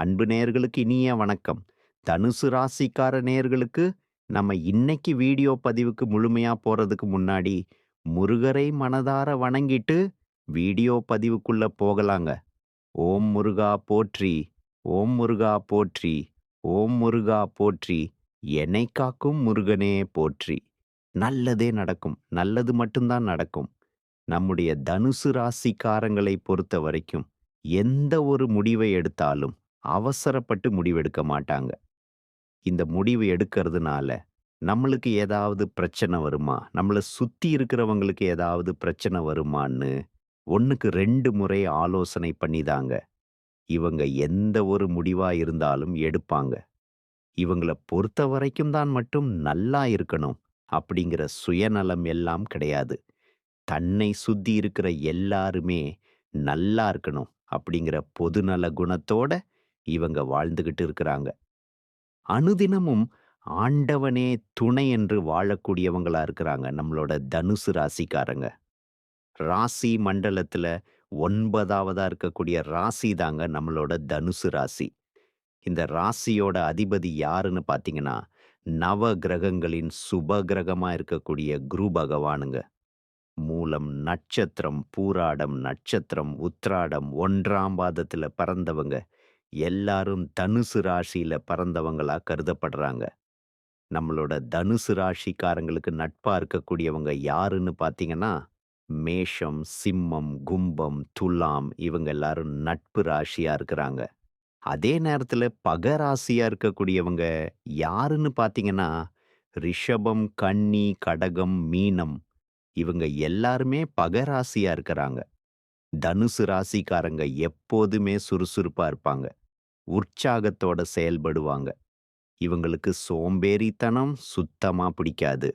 அன்பு நேயர்களுக்கு இனிய வணக்கம். தனுசு ராசிக்கார நேயர்களுக்கு நம்ம இன்னைக்கு வீடியோ பதிவுக்கு முழுமையா போறதுக்கு முன்னாடி, முருகரை மனதார வணங்கிட்டு வீடியோ பதிவுக்குள்ள போகலாங்க. ஓம் முருகா போற்றி, ஓம் முருகா போற்றி, ஓம் முருகா போற்றி, என்னைக் காக்கும் முருகனே போற்றி. நல்லதே நடக்கும். நல்லது மட்டும் தான் நடக்கும். நம்முடைய தனுசு ராசிக்காரங்களை பொறுத்தவரைக்கும், எந்த ஒரு முடிவை எடுத்தாலும் அவசரப்பட்டு முடிவெடுக்க மாட்டாங்க. இந்த முடிவு எடுக்கிறதுனால, நம்மளுக்கு ஏதாவது பிரச்சனை வருமா? நம்மள சுத்தி இருக்கிறவங்களுக்கு ஏதாவது பிரச்சனை வருமான்னு, 1க்கு 2 முறை ஆலோசனை பண்ணிதாங்க இவங்க எந்த ஒரு முடிவா இருந்தாலும் எடுப்பாங்க. இவங்கள பொறுத்தவரைக்கும் தான் மட்டும் நல்லா இருக்கணும், அப்படிங்கிற சுயநலம் எல்லாம் கிடையாது. தன்னை சுத்தி இருக்கிற எல்லாருமே நல்லா இருக்கணும், அப்படிங்கிற பொதுநல குணத்தோட இவங்க வாழ்ந்துகிட்டு இருக்கிறாங்க. அனுதினமும் ஆண்டவனே துணை என்று வாழக்கூடியவங்களா இருக்கிறாங்க நம்மளோட தனுசு ராசிக்காரங்க. ராசி மண்டலத்துல ஒன்பதாவதா இருக்கக்கூடிய ராசி தாங்க நம்மளோட தனுசு ராசி. இந்த ராசியோட அதிபதி யாருன்னு பார்த்தீங்கன்னா, நவ கிரகங்களின் சுப கிரகமா இருக்கக்கூடிய குரு பகவானுங்க. மூலம் நட்சத்திரம், பூராடம் நட்சத்திரம், உத்ராடம் ஒன்றாம் பாதத்துல பிறந்தவங்க எல்லாரும் தனுசு ராசியில பறந்தவங்களா கருதப்படுறாங்க. நம்மளோட தனுசு ராசிக்காரங்களுக்கு நட்பா இருக்கக்கூடியவங்க யாருன்னு பார்த்தீங்கன்னா, மேஷம், சிம்மம், கும்பம், துலாம் இவங்க எல்லாரும் நட்பு ராசியா இருக்கிறாங்க. அதே நேரத்துல பக ராசியா இருக்கக்கூடியவங்க யாருன்னு பார்த்தீங்கன்னா, ரிஷபம், கன்னி, கடகம், மீனம் இவங்க எல்லாருமே பக ராசியா இருக்கிறாங்க. தனுசு ராசிக்காரங்க எப்போதுமே சுறுசுறுப்பா இருப்பாங்க. உற்சாகத்தோட செயல்படுவாங்க. இவங்களுக்கு சோம்பேறித்தனம் சுத்தமா பிடிக்காது.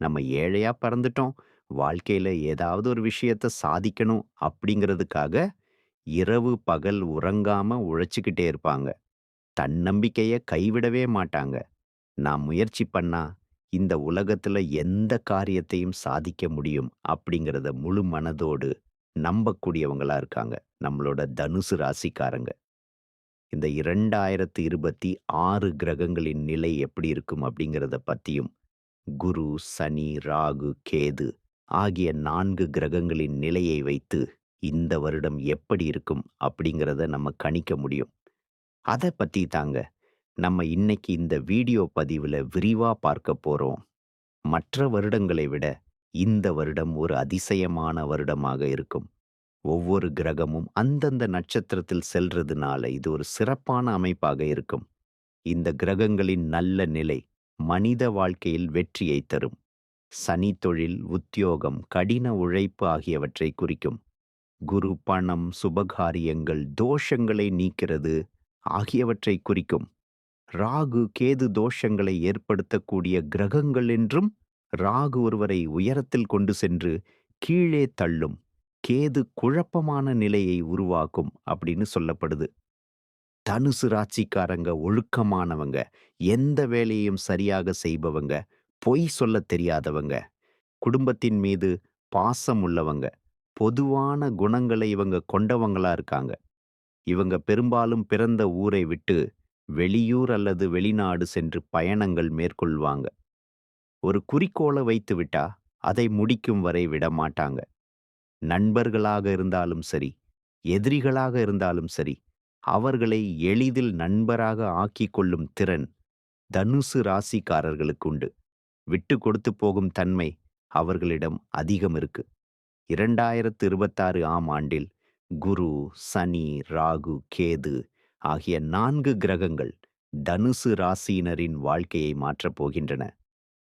நம்ம ஏழையா பறந்துட்டோம் வாழ்க்கையில் ஏதாவது ஒரு விஷயத்தை சாதிக்கணும் அப்படிங்கிறதுக்காக, இரவு பகல் உறங்காம உழைச்சுக்கிட்டே இருப்பாங்க. தன்னம்பிக்கைய கைவிடவே மாட்டாங்க. நான் முயற்சி பண்ணா, இந்த உலகத்துல எந்த காரியத்தையும் சாதிக்க முடியும் அப்படிங்கிறத முழு மனதோடு நம்பக்கூடியவங்களா இருக்காங்க. நம்மளோட தனுசு ராசிக்காரங்க. இந்த 2026 கிரகங்களின் நிலை எப்படி இருக்கும் அப்படிங்கிறத பத்தியும், குரு, சனி, ராகு, கேது ஆகிய நான்கு கிரகங்களின் நிலையை வைத்து, இந்த வருடம் எப்படி இருக்கும் அப்படிங்கிறத நம்ம கணிக்க முடியும். அதை பத்தி தாங்க, நம்ம இன்னைக்கு இந்த வீடியோ பதிவுல விரிவா பார்க்க போறோம். மற்ற வருடங்களை விட, இந்த வருடம் ஒரு அதிசயமான வருடமாக இருக்கும். ஒவ்வொரு கிரகமும் அந்தந்த நட்சத்திரத்தில் செல்றதுனால இது ஒரு சிறப்பான அமைப்பாக இருக்கும். இந்த கிரகங்களின் நல்ல நிலை மனித வாழ்க்கையில் வெற்றியை தரும். சனி தொழில், உத்தியோகம், கடின உழைப்பு ஆகியவற்றை குறிக்கும். குரு பணம், சுபகாரியங்கள், தோஷங்களை நீக்கிறது ஆகியவற்றை குறிக்கும். ராகு, கேது தோஷங்களை ஏற்படுத்தக்கூடிய கிரகங்கள் என்றும், ராகு ஒருவரை உயரத்தில் கொண்டு சென்று கீழே தள்ளும். கேது குழப்பமான நிலையை உருவாக்கும் அப்படின்னு சொல்லப்படுது. தனுசு ராட்சிக்காரங்க ஒழுக்கமானவங்க, எந்த வேலையையும் சரியாக செய்பவங்க, பொய் சொல்லத் தெரியாதவங்க, குடும்பத்தின் மீது பாசம் உள்ளவங்க, பொதுவான குணங்களை இவங்க கொண்டவங்களா இருக்காங்க. இவங்க பெரும்பாலும் பிறந்த ஊரை விட்டு வெளியூர் அல்லது வெளிநாடு சென்று பயணங்கள் மேற்கொள்வாங்க. ஒரு குறிக்கோள வைத்து விட்டா, அதை முடிக்கும் வரை விடமாட்டாங்க. நண்பர்களாக இருந்தாலும் சரி, எதிரிகளாக இருந்தாலும் சரி, அவர்களை எளிதில் நண்பராக ஆக்கிக் கொள்ளும் திறன் தனுசு ராசிக்காரர்களுக்கு உண்டு. விட்டு கொடுத்து போகும் தன்மை அவர்களிடம் அதிகம் இருக்கு. 2026 ஆம் ஆண்டில் குரு, சனி, ராகு, கேது ஆகிய நான்கு கிரகங்கள் தனுசு ராசியினரின் வாழ்க்கையை மாற்றப் போகின்றன.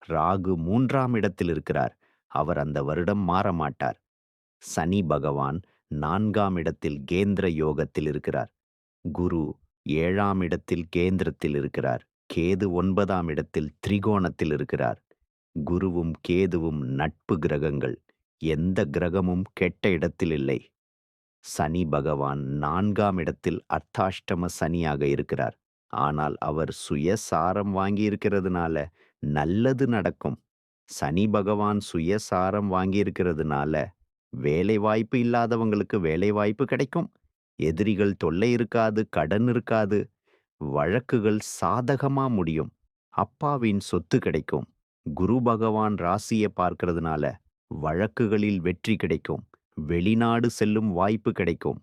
ராகு மூன்றாம் இடத்தில் இருக்கிறார். அவர் அந்த வருடம் மாறமாட்டார். சனி பகவான் நான்காம் இடத்தில் கேந்திர யோகத்தில் இருக்கிறார். குரு ஏழாம் இடத்தில் கேந்திரத்தில் இருக்கிறார். கேது ஒன்பதாம் இடத்தில் திரிகோணத்தில் இருக்கிறார். குருவும் கேதுவும் நட்பு கிரகங்கள். எந்த கிரகமும் கெட்ட இடத்தில் இல்லை. சனி பகவான் நான்காம் இடத்தில் அர்த்தாஷ்டம சனியாக இருக்கிறார். ஆனால் அவர் சுயசாரம் வாங்கியிருக்கிறதுனால நல்லது நடக்கும். சனி பகவான் சுயசாரம் வாங்கியிருக்கிறதுனால, வேலை வாய்ப்பு இல்லாதவங்களுக்கு வேலை வாய்ப்பு கிடைக்கும். எதிரிகள் தொல்லை இருக்காது, கடன் இருக்காது. வழக்குகள் சாதகமா முடியும். அப்பாவின் சொத்து கிடைக்கும். குரு பகவான் ராசிய பார்க்கறதுனால வழக்குகளில் வெற்றி கிடைக்கும். வெளிநாடு செல்லும் வாய்ப்பு கிடைக்கும்.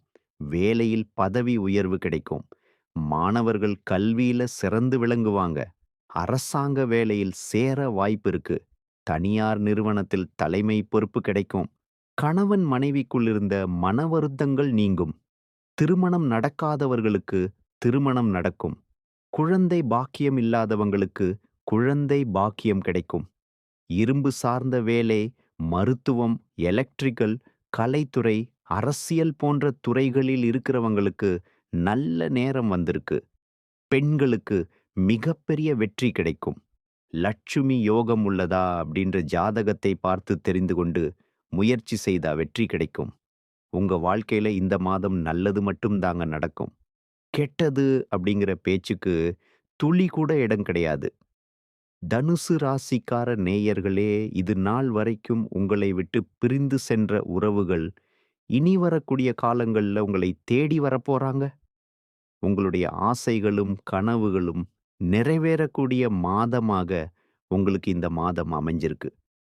வேலையில் பதவி உயர்வு கிடைக்கும். மாணவர்கள் கல்வியில சிறந்து விளங்குவாங்க. அரசாங்க வேலையில் சேர வாய்ப்பு இருக்கு. தனியார் நிறுவனத்தில் தலைமை பொறுப்பு கிடைக்கும். கணவன் மனைவிக்குள் இருந்த மன வருத்தங்கள் நீங்கும். திருமணம் நடக்காதவர்களுக்கு திருமணம் நடக்கும். குழந்தை பாக்கியம் இல்லாதவங்களுக்கு குழந்தை பாக்கியம் கிடைக்கும். இரும்பு சார்ந்த வேலை, மருத்துவம், எலக்ட்ரிக்கல், கலைத்துறை, அரசியல் போன்ற துறைகளில் இருக்கிறவங்களுக்கு நல்ல நேரம் வந்திருக்கு. பெண்களுக்கு மிகப்பெரிய வெற்றி கிடைக்கும். லட்சுமி யோகம் உள்ளதா அப்படின்ற ஜாதகத்தை பார்த்து தெரிந்து கொண்டு முயற்சி செய்தா வெற்றி கிடைக்கும். உங்க வாழ்க்கையில இந்த மாதம் நல்லது மட்டும் தாங்க நடக்கும். கெட்டது அப்படிங்கிற பேச்சுக்கு துளி கூட இடம் கிடையாது. தனுசு ராசிக்கார நேயர்களே இது நாள் வரைக்கும் உங்களை விட்டு பிரிந்து சென்ற உறவுகள் இனி வரக்கூடிய காலங்கள்ல உங்களை தேடி வரப்போறாங்க. உங்களுடைய ஆசைகளும் கனவுகளும் நிறைவேறக்கூடிய மாதமாக உங்களுக்கு இந்த மாதம் அமைஞ்சிருக்கு.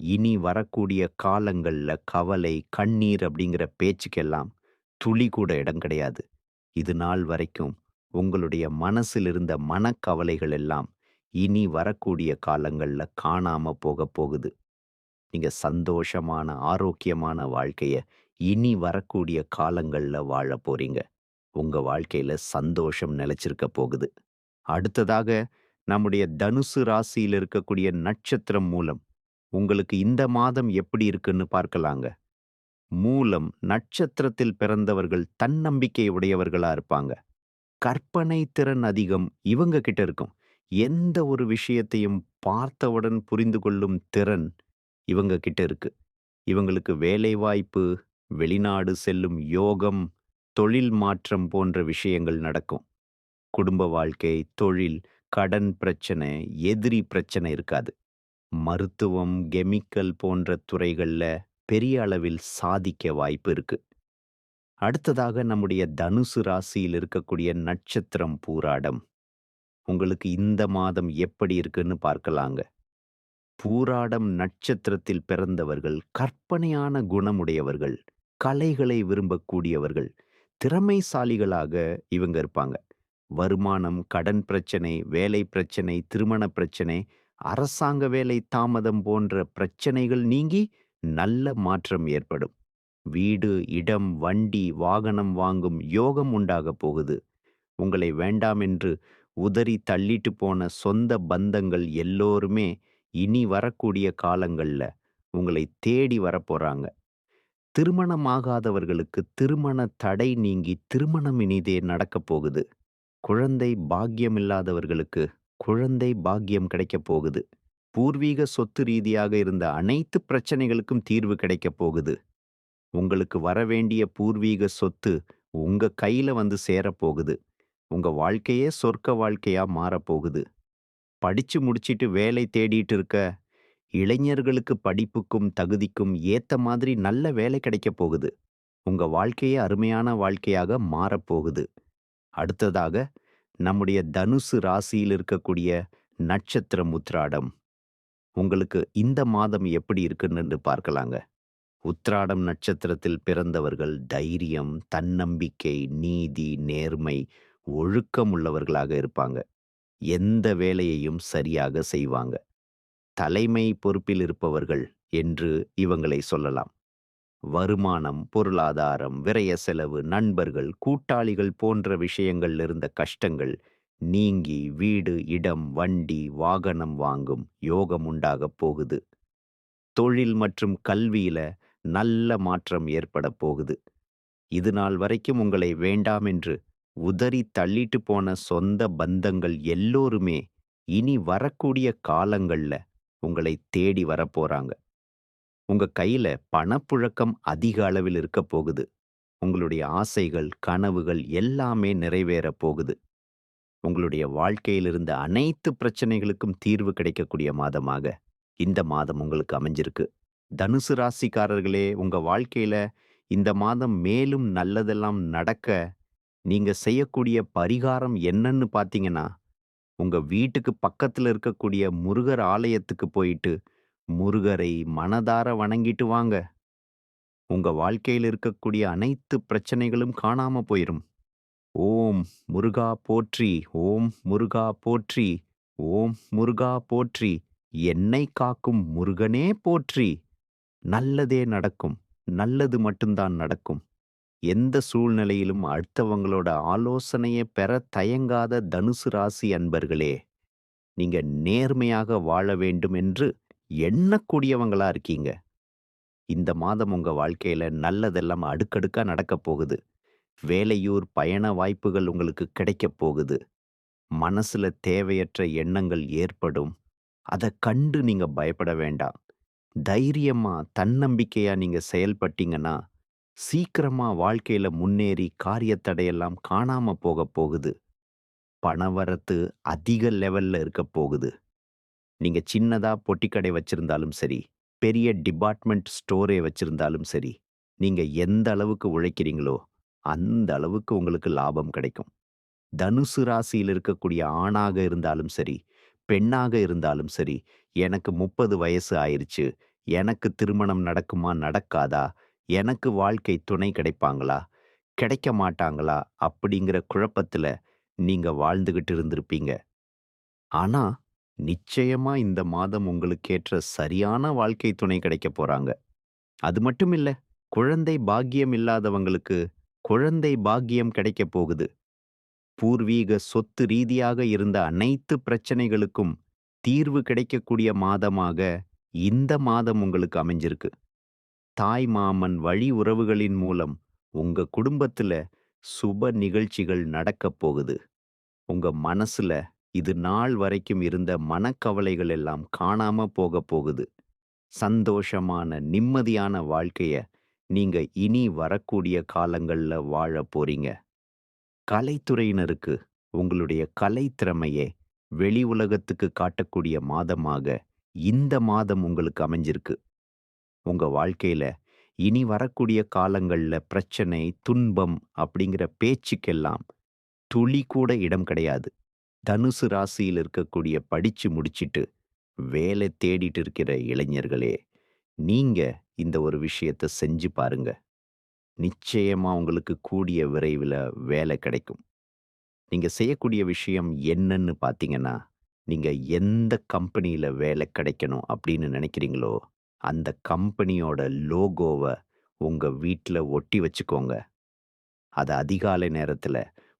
இனி வரக்கூடிய காலங்கள்ல கவலை, கண்ணீர் அப்படிங்கிற பேச்சுக்கெல்லாம் துளி கூட இடம் கிடையாது. இது நாள் வரைக்கும் உங்களுடைய மனசில் இருந்த மனக்கவலைகள் எல்லாம் இனி வரக்கூடிய காலங்கள்ல காணாம போகப் போகுது. நீங்க சந்தோஷமான, ஆரோக்கியமான வாழ்க்கைய இனி வரக்கூடிய காலங்கள்ல வாழப் போறீங்க. உங்க வாழ்க்கையில சந்தோஷம் நிலச்சிருக்க போகுது. அடுத்ததாக நம்முடைய தனுசு ராசியில இருக்கக்கூடிய நட்சத்திரம் மூலம் உங்களுக்கு இந்த மாதம் எப்படி இருக்குன்னு பார்க்கலாங்க. மூலம் நட்சத்திரத்தில் பிறந்தவர்கள் தன்னம்பிக்கை உடையவர்களா இருப்பாங்க. கற்பனை திறன் அதிகம் இவங்க கிட்ட இருக்கும். எந்த ஒரு விஷயத்தையும் பார்த்தவுடன் புரிந்து கொள்ளும் திறன் இவங்க கிட்ட இருக்கு. இவங்களுக்கு வேலைவாய்ப்பு, வெளிநாடு செல்லும் யோகம், தொழில் மாற்றம் போன்ற விஷயங்கள் நடக்கும். குடும்ப வாழ்க்கை, தொழில், கடன் பிரச்சனை, எதிரி பிரச்சனை இருக்காது. மருத்துவம், கெமிக்கல் போன்ற துறைகள்ல பெரிய அளவில் சாதிக்க வாய்ப்பு இருக்கு. அடுத்ததாக நம்முடைய தனுசு ராசியில் இருக்கக்கூடிய நட்சத்திரம் பூராடம். உங்களுக்கு இந்த மாதம் எப்படி இருக்குன்னு பார்க்கலாங்க. பூராடம் நட்சத்திரத்தில் பிறந்தவர்கள் கற்பனையான குணமுடையவர்கள், கலைகளை விரும்பக்கூடியவர்கள், திறமைசாலிகளாக இவங்க இருப்பாங்க. வருமானம், கடன் பிரச்சனை, வேலை பிரச்சனை, திருமண பிரச்சனை, அரசாங்க வேலை தாமதம் போன்ற பிரச்சனைகள் நீங்கி நல்ல மாற்றம் ஏற்படும். வீடு, இடம், வண்டி, வாகனம் வாங்கும் யோகம் உண்டாகப் போகுது. உங்களை வேண்டாம் என்று உதறி தள்ளிட்டு போன சொந்த பந்தங்கள் எல்லோருமே இனி வரக்கூடிய காலங்கள்ல உங்களை தேடி வரப்போகிறாங்க திருமணமாகாதவர்களுக்கு திருமண தடை நீங்கி திருமணம் இனிதே நடக்கப் போகுது. குழந்தை பாக்கியமில்லாதவர்களுக்கு குழந்தை பாக்கியம் கிடைக்கப் போகுது. பூர்வீக சொத்து ரீதியாக இருந்த அனைத்து பிரச்சனைகளுக்கும் தீர்வு கிடைக்கப் போகுது. உங்களுக்கு வரவேண்டிய பூர்வீக சொத்து உங்க கையில வந்து சேரப்போகுது. உங்க வாழ்க்கையே சொர்க்க வாழ்க்கையா மாறப்போகுது. படிச்சு முடிச்சிட்டு வேலை தேடிட்டு இருக்க இளைஞர்களுக்கு படிப்புக்கும், தகுதிக்கும் ஏத்த மாதிரி நல்ல வேலை கிடைக்கப் போகுது. உங்க வாழ்க்கையே அருமையான வாழ்க்கையாக மாறப்போகுது. அடுத்ததாக நம்முடைய தனுசு ராசியில் இருக்கக்கூடிய நட்சத்திரம் உத்ராடம் உங்களுக்கு இந்த மாதம் எப்படி இருக்குன்னு பார்க்கலாங்க. உத்ராடம் நட்சத்திரத்தில் பிறந்தவர்கள் தைரியம், தன்னம்பிக்கை, நீதி, நேர்மை, ஒழுக்கம் உள்ளவர்களாக இருப்பாங்க. எந்த வேலையையும் சரியாக செய்வாங்க. தலைமை பொறுப்பில் இருப்பவர்கள் என்று இவங்களை சொல்லலாம். வருமானம், பொருளாதாரம், விரய செலவு, நண்பர்கள், கூட்டாளிகள் போன்ற விஷயங்கள்ல இருந்த கஷ்டங்கள் நீங்கி வீடு, இடம், வண்டி, வாகனம் வாங்கும் யோகம் உண்டாகப் போகுது. தொழில் மற்றும் கல்வியில நல்ல மாற்றம் ஏற்படப் போகுது. இது நாள் வரைக்கும் உங்களை வேண்டாம் என்று உதறி தள்ளிட்டு போன சொந்த பந்தங்கள் எல்லோருமே இனி வரக்கூடிய காலங்கள்ல உங்களை தேடி வரப்போறாங்க. உங்க கையில பணப்புழக்கம் அதிக அளவில் இருக்க போகுது. உங்களுடைய ஆசைகள், கனவுகள் எல்லாமே நிறைவேறப் போகுது. உங்களுடைய வாழ்க்கையில் இருந்த அனைத்து பிரச்சனைகளுக்கும் தீர்வு கிடைக்கக்கூடிய மாதமாக இந்த மாதம் உங்களுக்கு அமைஞ்சிருக்கு. தனுசு ராசிக்காரர்களே, உங்க வாழ்க்கையில இந்த மாதம் மேலும் நல்லதெல்லாம் நடக்க, நீங்க செய்யக்கூடிய பரிகாரம் என்னன்னு பார்த்தீங்கன்னா, உங்க வீட்டுக்கு பக்கத்துல இருக்கக்கூடிய முருகர் ஆலயத்துக்கு போயிட்டு, முருகரை மனதார வணங்கிட்டு வாங்க. உங்க வாழ்க்கையில இருக்கக்கூடிய அனைத்து பிரச்சனைகளும் காணாம போயிரும். ஓம் முருகா போற்றி! ஓம் முருகா போற்றி! ஓம் முருகா போற்றி! என்னைக் காக்கும் முருகனே போற்றி! நல்லதே நடக்கும். நல்லது மட்டும்தான் நடக்கும். எந்த சூழ்நிலையிலும் அடுத்தவங்களோட ஆலோசனையை பெற தயங்காத தனுசு ராசி அன்பர்களே! நீங்க நேர்மையாக வாழ வேண்டும் என்று எண்ணக்கூடியவங்களா இருக்கீங்க. இந்த மாதம் உங்க வாழ்க்கையில நல்லதெல்லாம் அடுக்கடுக்கா நடக்கப் போகுது. வேலையூர் பயண வாய்ப்புகள் உங்களுக்கு கிடைக்கப் போகுது. மனசுல தேவையற்ற எண்ணங்கள் ஏற்படும். அத கண்டு நீங்க பயப்பட வேண்டாம். தைரியமா, தன்னம்பிக்கையா நீங்க செயல்பட்டீங்கன்னா, சீக்கிரமா வாழ்க்கையில முன்னேறி காரியத்தடையெல்லாம் காணாம போகப் போகுது. பணவரத்து அதிக லெவல்ல இருக்கப் போகுது. நீங்க சின்னதா பொட்டிக்கடை வச்சிருந்தாலும் சரி, பெரிய டிபார்ட்மெண்ட் ஸ்டோரே வச்சிருந்தாலும் சரி, நீங்க எந்த அளவுக்கு உழைக்கிறீங்களோ, அந்த அளவுக்கு உங்களுக்கு லாபம் கிடைக்கும். தனுசு ராசியில் இருக்கக்கூடிய ஆணாக இருந்தாலும் சரி, பெண்ணாக இருந்தாலும் சரி, எனக்கு 30 வயசு ஆயிருச்சு. எனக்கு திருமணம் நடக்குமா? நடக்காதா? எனக்கு வாழ்க்கை துணை கிடைப்பாங்களா? கிடைக்க மாட்டாங்களா? அப்படிங்கிற குழப்பத்துல நீங்க வாழ்ந்துகிட்டு இருந்திருப்பீங்க. ஆனா, நிச்சயமா இந்த மாதம் உங்களுக்கேற்ற சரியான வாழ்க்கை துணை கிடைக்கப் போறாங்க. அது மட்டும் இல்ல, குழந்தை பாக்கியம் இல்லாதவங்களுக்கு குழந்தை பாக்கியம் கிடைக்கப் போகுது. பூர்வீக சொத்து ரீதியாக இருந்த அனைத்து பிரச்சனைகளுக்கும் தீர்வு கிடைக்கக்கூடிய மாதமாக இந்த மாதம் உங்களுக்கு அமைஞ்சிருக்கு. தாய் மாமன் வழி உறவுகளின் மூலம் உங்க குடும்பத்துல சுப நிகழ்ச்சிகள் நடக்கப் போகுது. உங்க மனசுல இது நாள் வரைக்கும் இருந்த மனக்கவலைகள் எல்லாம் காணாம போகப் போகுது. சந்தோஷமான, நிம்மதியான வாழ்க்கைய நீங்க இனி வரக்கூடிய காலங்கள்ல வாழ போறீங்க. கலைத்துறையினருக்கு உங்களுடைய கலைத்திறமையை வெளி உலகத்துக்கு காட்டக்கூடிய மாதமாக இந்த மாதம் உங்களுக்கு அமைஞ்சிருக்கு. உங்க வாழ்க்கையில இனி வரக்கூடிய காலங்கள்ல பிரச்சனை, துன்பம் அப்படிங்கிற பேச்சுக்கெல்லாம் துளி கூட இடம் கிடையாது. தனுசு ராசியில் இருக்கக்கூடிய படிச்சு முடிச்சிட்டு வேலை தேடிட்டு இருக்கிற இளைஞர்களே, நீங்க இந்த ஒரு விஷயத்த செஞ்சு பாருங்க. நிச்சயமா உங்களுக்கு கூடிய விரைவில் வேலை கிடைக்கும். நீங்க செய்யக்கூடிய விஷயம் என்னன்னு பார்த்தீங்கன்னா, நீங்க எந்த கம்பெனியில் வேலை கிடைக்கணும் அப்படின்னு நினைக்கிறீங்களோ, அந்த கம்பெனியோட லோகோவ உங்க வீட்டில் ஒட்டி வச்சுக்கோங்க. அத அதிகாலை நேரத்துல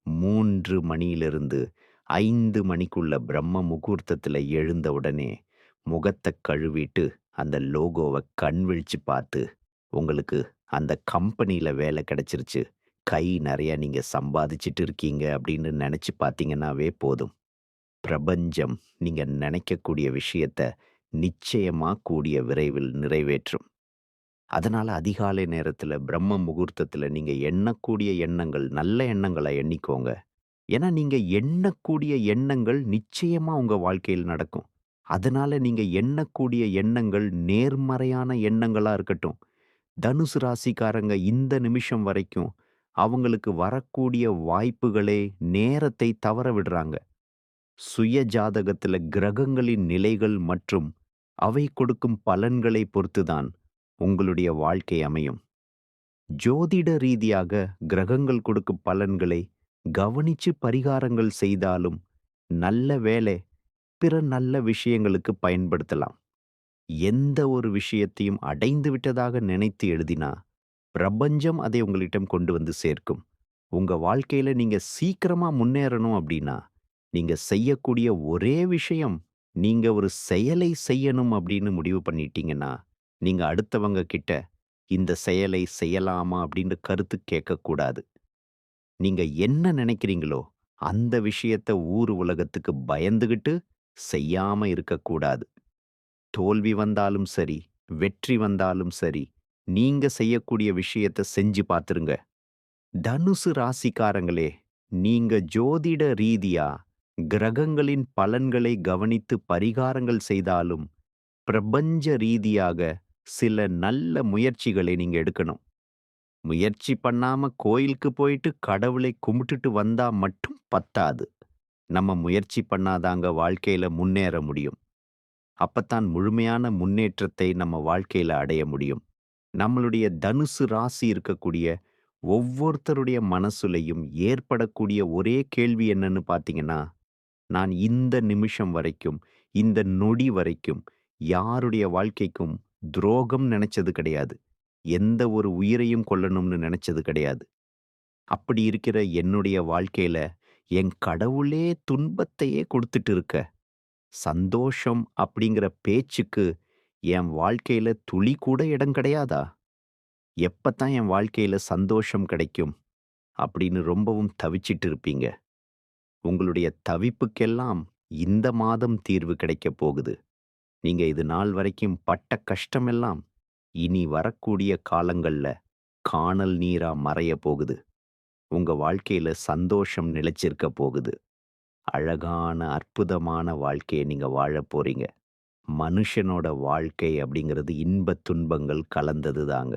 3 மணியிலிருந்து ஐந்து மணிக்குள்ள பிரம்ம முகூர்த்தத்துல எழுந்த உடனே முகத்தை கழுவிட்டு, அந்த லோகோவ கண் விழிச்சு பார்த்து, உங்களுக்கு அந்த கம்பெனியில் வேலை கிடைச்சிருச்சு. கை நிறையா நீங்க சம்பாதிச்சிட்டு இருக்கீங்க அப்படின்னு நினச்சி பார்த்தீங்கன்னாவே போதும். பிரபஞ்சம் நீங்க நினைக்கக்கூடிய விஷயத்த நிச்சயமா கூடிய விரைவில் நிறைவேற்றும். அதனால அதிகாலை நேரத்துல பிரம்ம முகூர்த்தத்துல நீங்க எண்ணக்கூடிய எண்ணங்கள் நல்ல எண்ணங்களை எண்ணிக்கோங்க. ஏன்னா நீங்க எண்ணக்கூடிய எண்ணங்கள் நிச்சயமா உங்க வாழ்க்கையில் நடக்கும். அதனால நீங்க எண்ணக்கூடிய எண்ணங்கள் நேர்மறையான எண்ணங்களா இருக்கட்டும். தனுசு ராசிக்காரங்க இந்த நிமிஷம் வரைக்கும் அவங்களுக்கு வரக்கூடிய வாய்ப்புகளே நேரத்தை தவற விடுறாங்க. சுய ஜாதகத்துல கிரகங்களின் நிலைகள் மற்றும் அவை கொடுக்கும் பலன்களை பொறுத்துதான் உங்களுடைய வாழ்க்கை அமையும். ஜோதிட ரீதியாக கிரகங்கள் கொடுக்கும் பலன்களை கவனிச்சு பரிகாரங்கள் செய்தாலும் நல்ல வேலை பிற நல்ல விஷயங்களுக்கு பயன்படுத்தலாம். எந்த ஒரு விஷயத்தையும் அடைந்து விட்டதாக நினைத்து எழுதினா, பிரபஞ்சம் அதை உங்களிடம் கொண்டு வந்து சேர்க்கும். உங்க வாழ்க்கையில நீங்க சீக்கிரமா முன்னேறணும் அப்படின்னா, நீங்க செய்யக்கூடிய ஒரே விஷயம், நீங்க ஒரு செயலை செய்யணும் அப்படின்னு முடிவு பண்ணிட்டீங்கன்னா, நீங்க அடுத்தவங்க கிட்ட இந்த செயலை செய்யலாமா அப்படின்னு கருத்து கேட்கக்கூடாது. நீங்க என்ன நினைக்கிறீங்களோ, அந்த விஷயத்த ஊர் உலகத்துக்கு பயந்துகிட்டு செய்யாம இருக்கக்கூடாது. தோல்வி வந்தாலும் சரி, வெற்றி வந்தாலும் சரி, நீங்க செய்யக்கூடிய விஷயத்த செஞ்சு பார்த்துருங்க. தனுசு ராசிக்காரங்களே, நீங்க ஜோதிட ரீதியா கிரகங்களின் பலன்களை கவனித்து பரிகாரங்கள் செய்தாலும், பிரபஞ்ச ரீதியாக சில நல்ல முயற்சிகளை நீங்க எடுக்கணும். முயற்சி பண்ணாம கோயிலுக்கு போயிட்டு கடவுளை கும்பிட்டுட்டு வந்தா மட்டும் பத்தாது. நம்ம முயற்சி பண்ணாதாங்க வாழ்க்கையில முன்னேற முடியும். அப்பத்தான் முழுமையான முன்னேற்றத்தை நம்ம வாழ்க்கையில அடைய முடியும். நம்மளுடைய தனுசு ராசி இருக்கக்கூடிய ஒவ்வொருத்தருடைய மனசுலயும் ஏற்படக்கூடிய ஒரே கேள்வி என்னன்னு பார்த்தீங்கன்னா, நான் இந்த நிமிஷம் வரைக்கும், இந்த நொடி வரைக்கும் யாருடைய வாழ்க்கைக்கும் துரோகம் நினைச்சது கிடையாது. எந்த ஒரு உயிரையும் கொல்லணும்னு நினைச்சது கிடையாது. அப்படி இருக்கிற என்னுடைய வாழ்க்கையில என் கடவுளே துன்பத்தையே கொடுத்துட்டு இருக்க. சந்தோஷம் அப்படிங்கிற பேச்சுக்கு என் வாழ்க்கையில துளி கூட இடம் கிடையாதா? எப்பத்தான் என் வாழ்க்கையில சந்தோஷம் கிடைக்கும்? அப்படின்னு ரொம்பவும் தவிச்சிட்டு இருப்பீங்க. உங்களுடைய தவிப்புக்கெல்லாம் இந்த மாதம் தீர்வு கிடைக்கப் போகுது. நீங்க இது நாள் வரைக்கும் பட்ட கஷ்டமெல்லாம் இனி வரக்கூடிய காலங்கள்ல கானல் நீரா மறைய போகுது. உங்க வாழ்க்கையில சந்தோஷம் நிலைச்சிருக்க போகுது. அழகான, அற்புதமான வாழ்க்கைய நீங்க வாழப் போறீங்க. மனுஷனோட வாழ்க்கை அப்படிங்கிறது இன்பத் துன்பங்கள் கலந்தது தாங்க.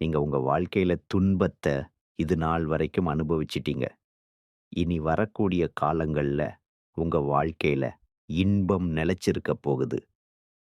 நீங்க உங்க வாழ்க்கையில துன்பத்த இது நாள் வரைக்கும் அனுபவிச்சிட்டீங்க. இனி வரக்கூடிய காலங்கள்ல உங்க வாழ்க்கையில இன்பம் நிலைச்சிருக்க போகுது.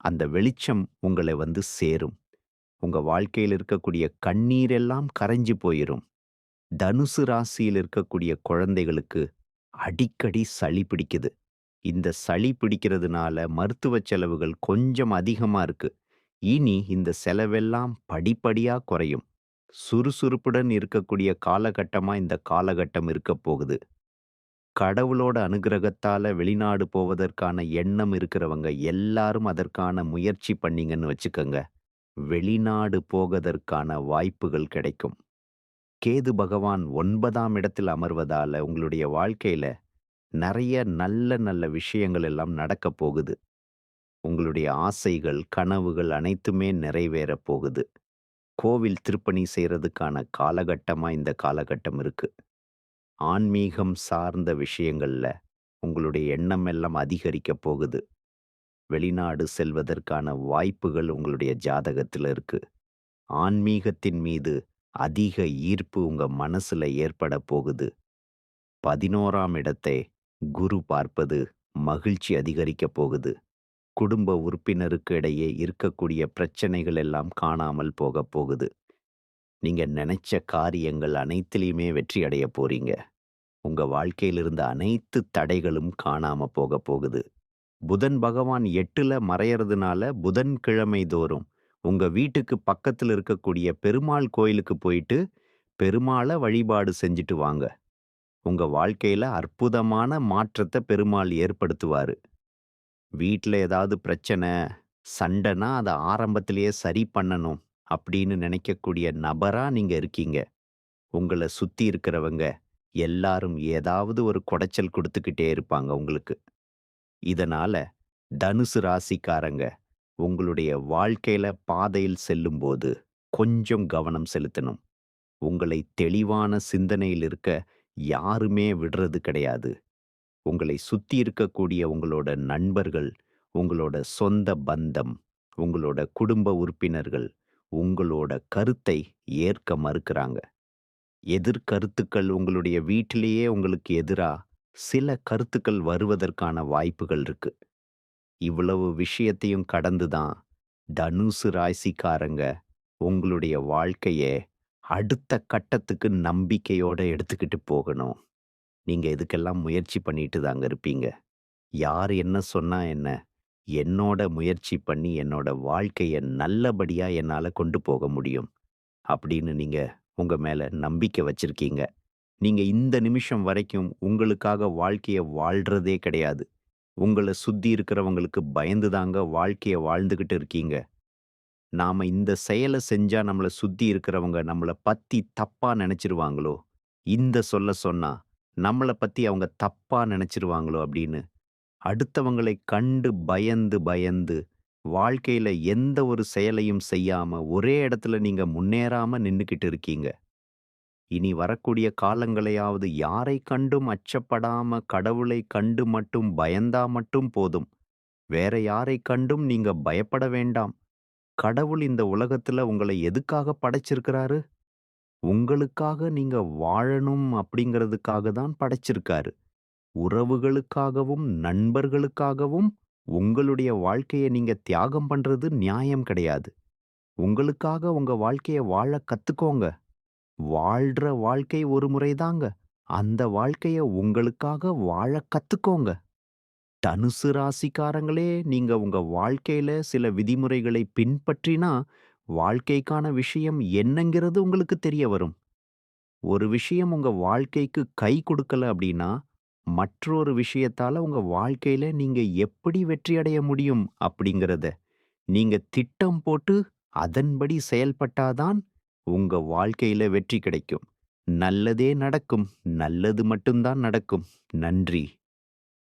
அந்த வெளிச்சம் உங்களை வந்து சேரும். உங்க வாழ்க்கையில இருக்கக்கூடிய கண்ணீரெல்லாம் கரைஞ்சு போயிரும். தனுசு ராசியில் இருக்கக்கூடிய குழந்தைகளுக்கு அடிக்கடி சளி பிடிக்குது. இந்த சளி பிடிக்கிறதுனால மருத்துவ செலவுகள் கொஞ்சம் அதிகமா இருக்கு. இனி இந்த செலவெல்லாம் படிப்படியா குறையும். சுறுசுறுப்புடன் இருக்கக்கூடிய காலகட்டமா இந்த காலகட்டம் இருக்கப் போகுது. கடவுளோட அனுக்கிரகத்தால வெளிநாடு போவதற்கான எண்ணம் இருக்கிறவங்க எல்லாரும் அதற்கான முயற்சி பண்ணீங்கன்னு வச்சுக்கோங்க வெளிநாடு போகதற்கான வாய்ப்புகள் கிடைக்கும். கேது பகவான் 9ஆம் இடத்தில் அமர்வதால உங்களுடைய வாழ்க்கையில நெறைய நல்ல நல்ல விஷயங்கள் எல்லாம் நடக்கப் போகுது. உங்களுடைய ஆசைகள், கனவுகள் அனைத்துமே நிறைவேறப் போகுது. கோவில் திருப்பணி செய்றதுக்கான காலகட்டமா இந்த காலகட்டம் இருக்கு. ஆன்மீகம் சார்ந்த விஷயங்கள்ல உங்களுடைய எண்ணம் எல்லாம் அதிகரிக்கப் போகுது. வெளிநாடு செல்வதற்கான வாய்ப்புகள் உங்களுடைய ஜாதகத்தில் இருக்கு. ஆன்மீகத்தின் மீது அதிக ஈர்ப்பு உங்க மனசுல ஏற்படப் போகுது. 11ஆம் இடத்தை குரு பார்ப்பது மகிழ்ச்சி அதிகரிக்கப் போகுது. குடும்ப உறுப்பினருக்கு இடையே இருக்கக்கூடிய பிரச்சனைகள் எல்லாம் காணாமல் போகப் போகுது. நீங்க நினைச்ச காரியங்கள் அனைத்திலயுமே வெற்றி அடைய போறீங்க. உங்க வாழ்க்கையில இருந்த அனைத்து தடைகளும் காணாம போகப் போகுது. புதன் பகவான் எட்டுல மறையறதுனால புதன்கிழமை தோறும் உங்க வீட்டுக்கு பக்கத்துல இருக்கக்கூடிய பெருமாள் கோயிலுக்கு போயிட்டு, பெருமாள வழிபாடு செஞ்சுட்டு வாங்க. உங்க வாழ்க்கையில அற்புதமான மாற்றத்த பெருமாள் ஏற்படுத்துவாரு. வீட்டில் ஏதாவது பிரச்சனை, சண்டைனா அத ஆரம்பத்திலேயே சரி பண்ணணும் அப்படின்னு நினைக்கக்கூடிய நபரா நீங்க இருக்கீங்க. உங்கள சுத்தி இருக்கிறவங்க எல்லாரும் ஏதாவது ஒரு குடைச்சல் கொடுத்துக்கிட்டே இருப்பாங்க உங்களுக்கு. இதனால தனுசு ராசிக்காரங்க உங்களுடைய வாழ்க்கையில பாதையில் செல்லும்போது கொஞ்சம் கவனம் செலுத்தணும். உங்களை தெளிவான சிந்தனையில் இருக்க யாருமே விடுறது கிடையாது. உங்களை சுத்தி இருக்கக்கூடிய உங்களோட நண்பர்கள், உங்களோட சொந்த பந்தம், உங்களோட குடும்ப உறுப்பினர்கள், உங்களோட கருத்தை ஏற்க மறுக்கிறாங்க. எதிர்கருத்துக்கள் உங்களுடைய வீட்டிலேயே உங்களுக்கு எதிரா சில கருத்துக்கள் வருவதற்கான வாய்ப்புகள் இருக்கு. இவ்வளவு விஷயத்தையும் கடந்து தான் தனுசு ராசிக்காரங்க உங்களுடைய வாழ்க்கைய அடுத்த கட்டத்துக்கு நம்பிக்கையோட எடுத்துக்கிட்டு போகணும். நீங்க இதுக்கெல்லாம் முயற்சி பண்ணிட்டு தாங்க இருப்பீங்க. யார் என்ன சொன்னா என்ன? என்னோட முயற்சி பண்ணி என்னோட வாழ்க்கைய நல்லபடியா என்னால கொண்டு போக முடியும். அப்படின்னு நீங்க உங்க மேல நம்பிக்கை வச்சிருக்கீங்க. நீங்க இந்த நிமிஷம் வரைக்கும் உங்களுக்காக வாழ்க்கைய வாழ்றதே கிடையாது. உங்கள சுத்தி இருக்கிறவங்களுக்கு பயந்து தாங்க வாழ்க்கைய வாழ்ந்துகிட்டு இருக்கீங்க. நாம இந்த செயல செஞ்சா நம்மள சுத்தி இருக்கிறவங்க நம்மள பத்தி தப்பா நினச்சிருவாங்களோ இந்த சொல்ல சொன்னா நம்மள பத்தி அவங்க தப்பா நினச்சிருவாங்களோ அப்படின்னு அடுத்தவங்களை கண்டு பயந்து பயந்து வாழ்க்கையில் எந்த ஒரு செயலையும் செய்யாம ஒரே இடத்துல நீங்க முன்னேறாம நின்றுக்கிட்டு இருக்கீங்க. இனி வரக்கூடிய காலங்களையாவது யாரை கண்டும் அச்சப்படாம கடவுளை கண்டு மட்டும் பயந்தா மட்டும் போதும். வேற யாரை கண்டும் நீங்க பயப்பட வேண்டாம். கடவுள் இந்த உலகத்துல உங்களை எதுக்காக படைச்சிருக்கிறாரு? உங்களுக்காக நீங்க வாழணும் அப்படிங்கிறதுக்காக தான் படைச்சிருக்காரு. உறவுகளுக்காகவும், நண்பர்களுக்காகவும் உங்களுடைய வாழ்க்கைய நீங்க தியாகம் பண்றது நியாயம் கிடையாது. உங்களுக்காக உங்க வாழ்க்கைய வாழ கத்துக்கோங்க. வாழ்ற வாழ்க்கை ஒரு முறை தாங்க. அந்த வாழ்க்கைய உங்களுக்காக வாழ கத்துக்கோங்க. தனுசு ராசிக்காரங்களே நீங்க உங்க வாழ்க்கையில சில விதிமுறைகளை பின்பற்றினா, வாழ்க்கைக்கான விஷயம் என்னங்கிறது உங்களுக்கு தெரிய வரும். ஒரு விஷயம் உங்க வாழ்க்கைக்கு கை கொடுக்கல அப்படின்னா, மற்றொரு விஷயத்தால உங்க வாழ்க்கையில நீங்க எப்படி வெற்றி அடைய முடியும் அப்படிங்கிறத, நீங்க திட்டம் போட்டு அதன்படி செயல்பட்டா தான் உங்க வாழ்க்கையில வெற்றி கிடைக்கும். நல்லதே நடக்கும். நல்லது மட்டும் தான் நடக்கும். நன்றி.